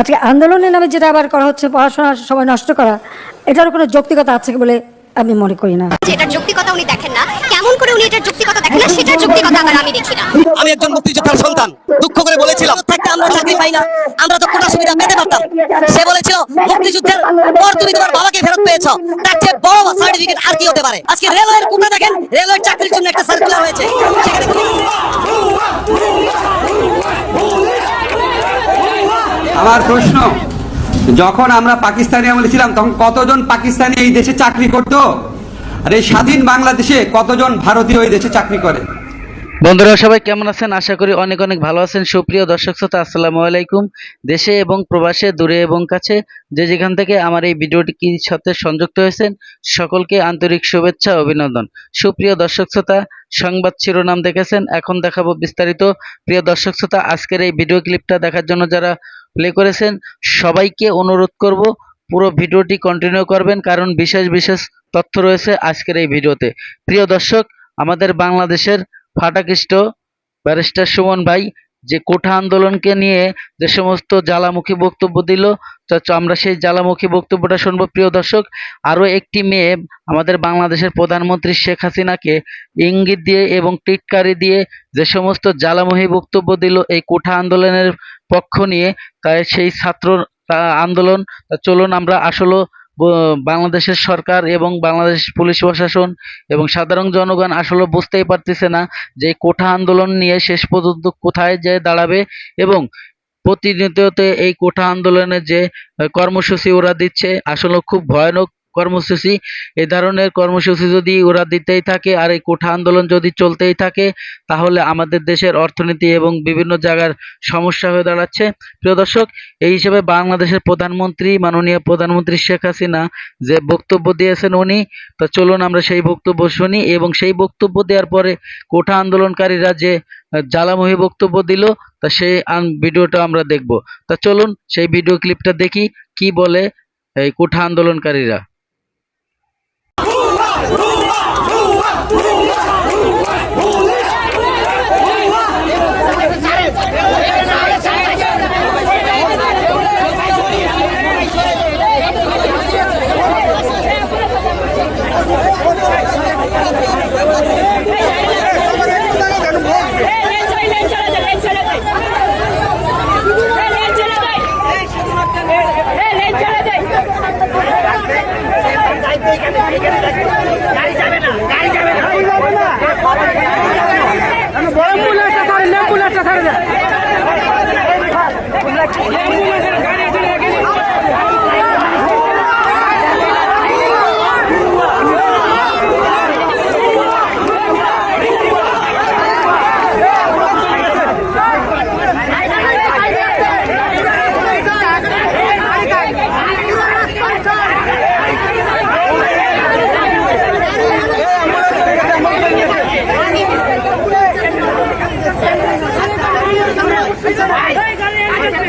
আজকে আন্দোলনের নামে যেটা আবার করা হচ্ছে পড়াশোনার সময় নষ্ট করা এটার কোনো যৌক্তিকতা আছে বলে আমি মনে করি না। যে এটার যৌক্তিকতা উনি দেখেন না কেমন করে উনি এটার যৌক্তিকতা দেখেন না সেটার যৌক্তিকতা আবার আমি দেখি না। আমি একজন মুক্তিযোদ্ধার সন্তান দুঃখ করে বলেছিলাম থাকতে আমরা চাকরি পাই না আমরা তো কোটা সুবিধা পেতে পারতাম। সে বলেছিল মুক্তিযুদ্ধের পর তুমি তোমার বাবাকে ফেরত পেয়েছ তার চেয়ে বড় সার্টিফিকেট আর কি হতে পারে? আজকে রেলওয়ের কোটা দেখেন রেলওয়ের চাকরির জন্য একটা সার্কুলার হয়েছে। আমার প্রশ্ন, যখন আমরা পাকিস্তানি আমলে ছিলাম, তখন কতজন পাকিস্তানি এই দেশে চাকরি করত? আর এই স্বাধীন বাংলাদেশে কতজন ভারতীয় এই দেশে চাকরি করে? বন্ধুরা, সবাই কেমন আছেন? আশা করি অনেক অনেক ভালো আছেন। সুপ্রিয় দর্শক শ্রোতা, আসসালামু আলাইকুম। দেশে এবং প্রবাসে, দূরে এবং কাছে, যে যেখান থেকে আমার এই ভিডিওটির সাথে সংযুক্ত হয়েছেন, সকলকে আন্তরিক শুভেচ্ছা, অভিনন্দন। সুপ্রিয় দর্শক শ্রোতা সংবাদ শিরোনাম দেখেছেন। এখন দেখাবো বিস্তারিত। প্রিয় দর্শক শ্রোতা, আজকের এই ভিডিও ক্লিপটা দেখার জন্য যারা প্লে করেছেন, সবাইকে অনুরোধ করব, পুরো ভিডিওটি কন্টিনিউ করবেন, কারণ বিশেষ বিশেষ তথ্য রয়েছে আজকের এই ভিডিওতে প্রিয় দর্শক, আমাদের বাংলাদেশের ফাটাকৃষ্ট ব্যারিস্টার সুমন ভাই যে কোঠা আন্দোলনকে নিয়ে যে সমস্ত জ্বালামুখী বক্তব্য দিল আমরা সেই জ্বালামুখী বক্তব্যটা শুনব। প্রিয় দর্শক, আরও একটি মেয়ে আমাদের বাংলাদেশের প্রধানমন্ত্রী শেখ হাসিনাকে ইঙ্গিত দিয়ে এবং টিটকারি দিয়ে যে সমস্ত জ্বালামুখী বক্তব্য দিল এই কোঠা আন্দোলনের পক্ষ নিয়ে, তাই সেই ছাত্র আন্দোলন। চলুন আমরা আসলে বাংলাদেশের সরকার এবং বাংলাদেশ পুলিশ প্রশাসন এবং সাধারণ জনগণ আসলে বুঝতেই পারতেছে না যে কোঠা আন্দোলন নিয়ে শেষ পর্যন্ত কোথায় যেয়ে দাঁড়াবে এবং প্রতিনিয়ত এই কোঠা আন্দোলনের যে কর্মসূচি ওরা দিচ্ছে আসলে খুব ভয়ানক কর্মসূচি এ ধরনের কর্মসূচি যদি ওরা দিতেই থাকে আর এই কোঠা আন্দোলন যদি চলতেই থাকে তাহলে আমাদের দেশের অর্থনীতি এবং বিভিন্ন জায়গার সমস্যা হয়ে দাঁড়াচ্ছে। প্রিয় দর্শক এই হিসেবে বাংলাদেশের প্রধানমন্ত্রী মাননীয় প্রধানমন্ত্রী শেখ হাসিনা যে বক্তব্য দিয়েছেন উনি তো চলুন আমরা সেই বক্তব্য শুনি এবং সেই বক্তব্য দেওয়ার পরে কোঠা আন্দোলনকারীরা যে আহ, জ্বালাময়ী বক্তব্য দিল তা সেই ভিডিওটা আমরা দেখব। তা চলুন সেই ভিডিও ক্লিপটা দেখি কি বলে এই কোঠা আন্দোলনকারীরা। 不是我们厂，不是我，不是。বাচ্চা ছাড়ে দেয়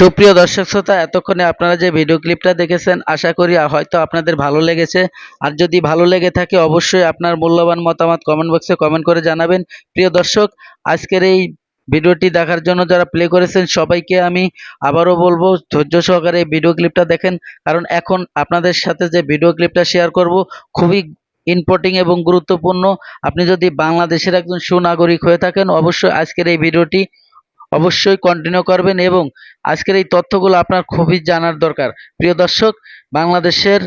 সুপ্রিয় দর্শক শ্রোতা, এতক্ষণে আপনারা যে ভিডিও ক্লিপটা দেখেছেন, আশা করি হয়তো আপনাদের ভালো লেগেছে। আর যদি ভালো লেগে থাকে, অবশ্যই আপনার মূল্যবান মতামত কমেন্ট বক্সে কমেন্ট করে জানাবেন। প্রিয় দর্শক, আজকের এই ভিডিওটি দেখার জন্য যারা প্লে করেছেন, সবাইকে আমি আবারও বলব, ধৈর্য সহকারে এই ভিডিও ক্লিপটা দেখেন। কারণ এখন আপনাদের সাথে যে ভিডিও ক্লিপটা শেয়ার করব, খুবই ইম্পর্টিং এবং গুরুত্বপূর্ণ। আপনি যদি বাংলাদেশের একজন সুনাগরিক হয়ে থাকেন, অবশ্যই আজকের এই ভিডিওটি অবশ্যই কন্টিনিউ করবেন এবং আজকের এই তথ্যগুলো আপনার খুবই জানার দরকার। প্রিয় দর্শক, বাংলাদেশের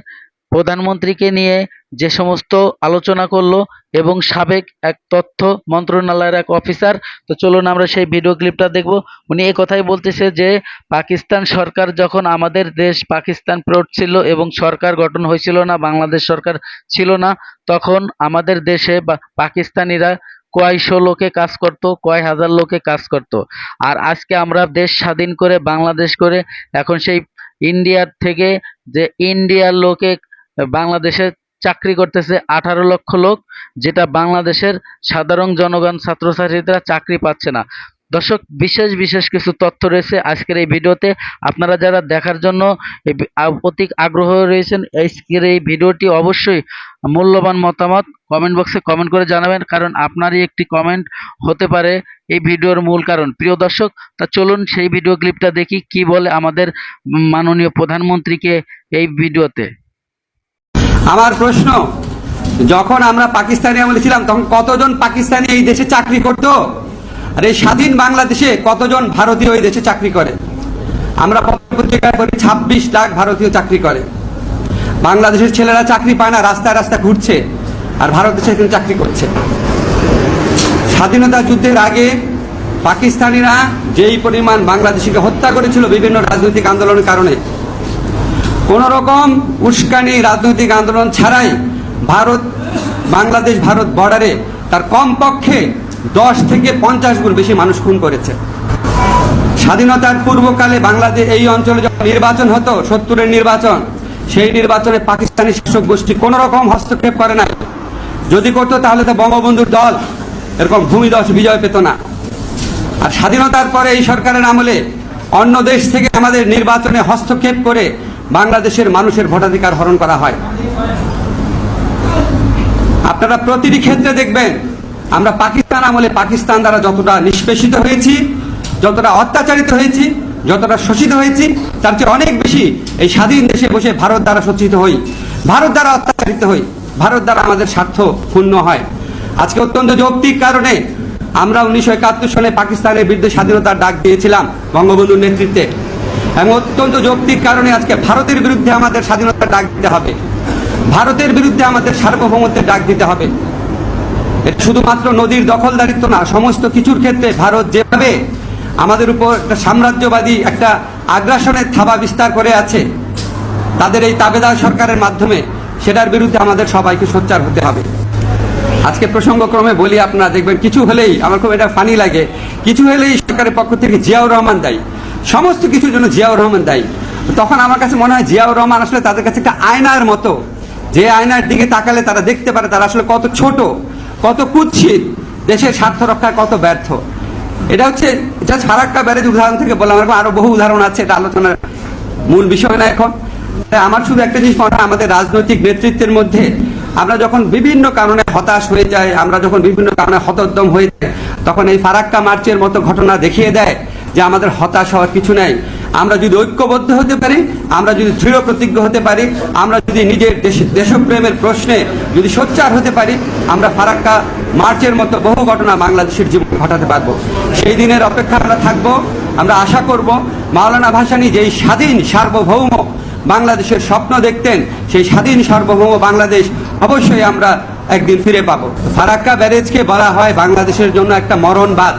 প্রধানমন্ত্রীকে নিয়ে যে সমস্ত আলোচনা করল এবং সাবেক এক তথ্য মন্ত্রণালয়ের এক অফিসার, তো চলুন আমরা সেই ভিডিও ক্লিপটা দেখব। উনি এই কথাই বলতেছে যে, পাকিস্তান সরকার যখন আমাদের দেশ পাকিস্তান প্লট ছিল এবং সরকার গঠন হয়েছিল না, বাংলাদেশ সরকার ছিল না, তখন আমাদের দেশে বা পাকিস্তানিরা কয়শো লোকে কাজ করত, কয় হাজার লোকে কাজ করত। আর আজকে আমরা দেশ স্বাধীন করে, বাংলাদেশ করে, এখন সেই ইন্ডিয়ার থেকে যে ইন্ডিয়ার লোকে বাংলাদেশে চাকরি করতেছে আঠারো লক্ষ লোক, যেটা বাংলাদেশের সাধারণ জনগণ, ছাত্রছাত্রীরা চাকরি পাচ্ছে না। দর্শক, বিশেষ বিশেষ কিছু তথ্য রয়েছে আজকের এই ভিডিওতে। আপনারা যারা দেখার জন্য অতি আগ্রহ রয়েছেন, আজকের এই ভিডিওটি অবশ্যই মূল্যবান মতামত কমেন্ট বক্সে কমেন্ট করে জানাবেন, কারণ আপনারই একটি কমেন্ট হতে পারে এই ভিডিওর মূল কারণ। প্রিয় দর্শক, তা চলুন সেই ভিডিও ক্লিপটা দেখি, কি বলে আমাদের মাননীয় প্রধানমন্ত্রীকে এই ভিডিওতে। আমার প্রশ্ন, যখন আমরা পাকিস্তানি আমলে ছিলাম, তখন কতজন পাকিস্তানি এই দেশে চাকরি করত? আর এই স্বাধীন বাংলাদেশে কতজন ভারতীয় এই দেশে চাকরি করে? আমরা পত্রিকায় বলি ছাব্বিশ লাখ ভারতীয় চাকরি করে। বাংলাদেশের ছেলেরা চাকরি পায় না, রাস্তায় রাস্তায় ঘুরছে, আর ভারত দেশে এখানে চাকরি করছে। স্বাধীনতা যুদ্ধের আগে পাকিস্তানিরা যেই পরিমাণ বাংলাদেশিকে হত্যা করেছিল বিভিন্ন রাজনৈতিক আন্দোলনের কারণে কোন রকম উস্কানি রাজনৈতিক আন্দোলন ছাড়াই ভারত, বাংলাদেশ, ভারত বর্ডারে তার কমপক্ষে দশ থেকে পঞ্চাশ গুণ বেশি মানুষ খুন করেছে। স্বাধীনতার পূর্বকালে বাংলাদেশ এই অঞ্চলে যখন নির্বাচন হতো, সত্তরের নির্বাচন, সেই নির্বাচনে পাকিস্তানি শাসক গোষ্ঠী কোন রকম হস্তক্ষেপ করে নাই। যদি করতো তাহলে তো বঙ্গবন্ধুর দল এরকম ভূমিদশ বিজয় পেত না। আর স্বাধীনতার পরে এই সরকারের আমলে অন্য দেশ থেকে আমাদের নির্বাচনে হস্তক্ষেপ করে বাংলাদেশের মানুষের ভোটাধিকার হরণ করা হয়। আপনারা প্রতিটি ক্ষেত্রে দেখবেন আমরা পাকিস্তান আমলে পাকিস্তান দ্বারা যতটা নিষ্পেষিত হয়েছি, যতটা অত্যাচারিত হয়েছি, যতটা শোষিত হয়েছি, তার চেয়ে অনেক বেশি এই স্বাধীন দেশে বসে ভারত দ্বারা শোষিত হই। ভারত দ্বারা অত্যাচারিত হই। ভারত দ্বারা আমাদের স্বার্থ পূর্ণ হয়। আজকে অত্যন্ত যৌক্তিক কারণে আমরা উনিশশো একাত্তর সালে পাকিস্তানের বিরুদ্ধে স্বাধীনতার ডাক দিয়েছিলাম বঙ্গবন্ধুর নেতৃত্বে। এবং অত্যন্ত যৌক্তিক কারণে আজকে ভারতের বিরুদ্ধে আমাদের স্বাধীনতার ডাক দিতে হবে। ভারতের বিরুদ্ধে আমাদের সার্বভৌমত্বের ডাক দিতে হবে। শুধুমাত্র নদীর দখলদারিত্ব না, সমস্ত কিছুর ক্ষেত্রে ভারত যেভাবে আমাদের উপর একটা সাম্রাজ্যবাদী একটা আগ্রাসনের থাবা বিস্তার করে আছে, তাদের এই তাবেদার সরকারের মাধ্যমে, সেটার বিরুদ্ধে আমাদের সবাইকে সোচ্চার হতে হবে। আজকে প্রসঙ্গক্রমে বলি আপনারা দেখবেন, কিছু হলেই, আমার খুব এটা ফানি লাগে, কিছু হলেই সরকারের পক্ষ থেকে জিয়াউর রহমান দায়ী। সমস্ত কিছুর জন্য জিয়াউর রহমান দায়ী। তখন আমার কাছে মনে হয় জিয়াউর রহমান আসলে তাদের কাছে একটা আয়নার মতো, যে আয়নার দিকে তাকালে তারা দেখতে পারে তারা আসলে কত ছোট। কত কুৎসিত, দেশের স্বার্থ রক্ষায় কত ব্যর্থ। এটা হচ্ছে জাস্ট ফারাক্কা ব্যারেজ উদাহরণ থেকে বললাম, এরকম আরও বহু উদাহরণ আছে, এটা আলোচনার মূল বিষয় না এখন। আমার শুধু একটা জিনিস মনে হয়, আমাদের রাজনৈতিক নেতৃত্বের মধ্যে আমরা যখন বিভিন্ন কারণে হতাশ হয়ে যাই, আমরা যখন বিভিন্ন কারণে হতোদ্যম হয়ে যাই, তখন এই ফারাক্কা মার্চের মতো ঘটনা দেখিয়ে দেয় যে আমাদের হতাশ হওয়ার কিছু নেই। আমরা যদি ঐক্যবদ্ধ হতে পারি, আমরা যদি দৃঢ় প্রতিজ্ঞ হতে পারি, আমরা যদি নিজের দেশ, দেশপ্রেমের প্রশ্নে যদি সোচ্চার হতে পারি, আমরা ফারাক্কা মার্চের মতো বহু ঘটনা বাংলাদেশের জীবন ঘটাতে পারব। সেই দিনের অপেক্ষা আমরা থাকব, আমরা আশা করব, মাওলানা ভাসানি যেই স্বাধীন সার্বভৌম বাংলাদেশের স্বপ্ন দেখতেন, সেই স্বাধীন সার্বভৌম বাংলাদেশ অবশ্যই আমরা একদিন ফিরে পাবো। ফারাক্কা ব্যারেজকে বলা হয় বাংলাদেশের জন্য একটা মরণবাদ।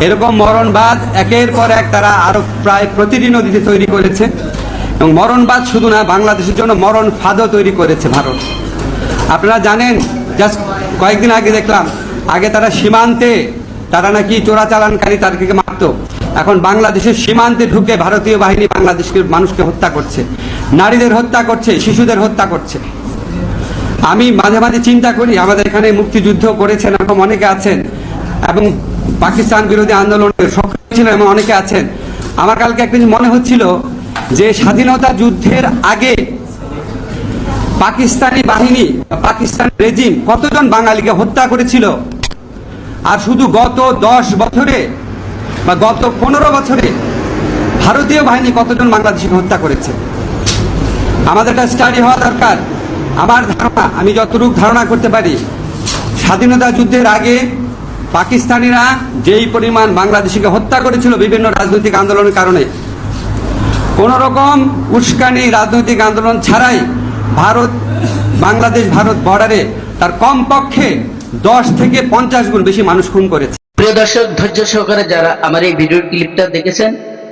এরকম মরণবাদ একের পর এক তারা আরও প্রায় প্রতিটি নদীতে তৈরি করেছে। এবং মরণবাদ শুধু না, বাংলাদেশের জন্য মরণ ফাঁদও তৈরি করেছে ভারত। আপনারা জানেন জাস্ট কয়েকদিন আগে দেখলাম, আগে তারা সীমান্তে, তারা নাকি চোরাচালানকারী তাদেরকে মারত। এখন বাংলাদেশের সীমান্তে ঢুকে ভারতীয় বাহিনী বাংলাদেশকে, মানুষকে হত্যা করছে। নারীদের হত্যা করছে, শিশুদের হত্যা করছে। আমি মাঝে মাঝে চিন্তা করি, আমাদের এখানে মুক্তিযুদ্ধ করেছেন এরকম অনেকে আছেন। এবং পাকিস্তান বিরোধী আন্দোলনের সক্রিয় ছিলেন এবং অনেকে আছেন। আমার কালকে একটা জিনিস মনে হচ্ছিল যে স্বাধীনতা যুদ্ধের আগে পাকিস্তানি বাহিনী পাকিস্তান রেজিম কতজন বাঙালিকে হত্যা করেছিল? আর শুধু গত দশ বছরে বা গত পনেরো বছরে ভারতীয় বাহিনী কতজন বাংলাদেশিকে হত্যা করেছে? আমাদের একটা স্টাডি হওয়া দরকার। আমার ধারণা, আমি যতটুকু ধারণা করতে পারি, স্বাধীনতা যুদ্ধের আগে পাকিস্তানিরা যেই পরিমাণ বাংলাদেশিকে হত্যা করেছিল বিভিন্ন রাজনৈতিক আন্দোলনের কারণে কোন রকম উস্কানি রাজনৈতিক আন্দোলন ছাড়াই ভারত, বাংলাদেশ, ভারত বর্ডারে তার কমপক্ষে দশ থেকে পঞ্চাশ গুণ বেশি মানুষ খুন করেছে। প্রিয় দর্শক, ধৈর্য সহকারে যারা আমার এই ভিডিও ক্লিপটা দেখেছেন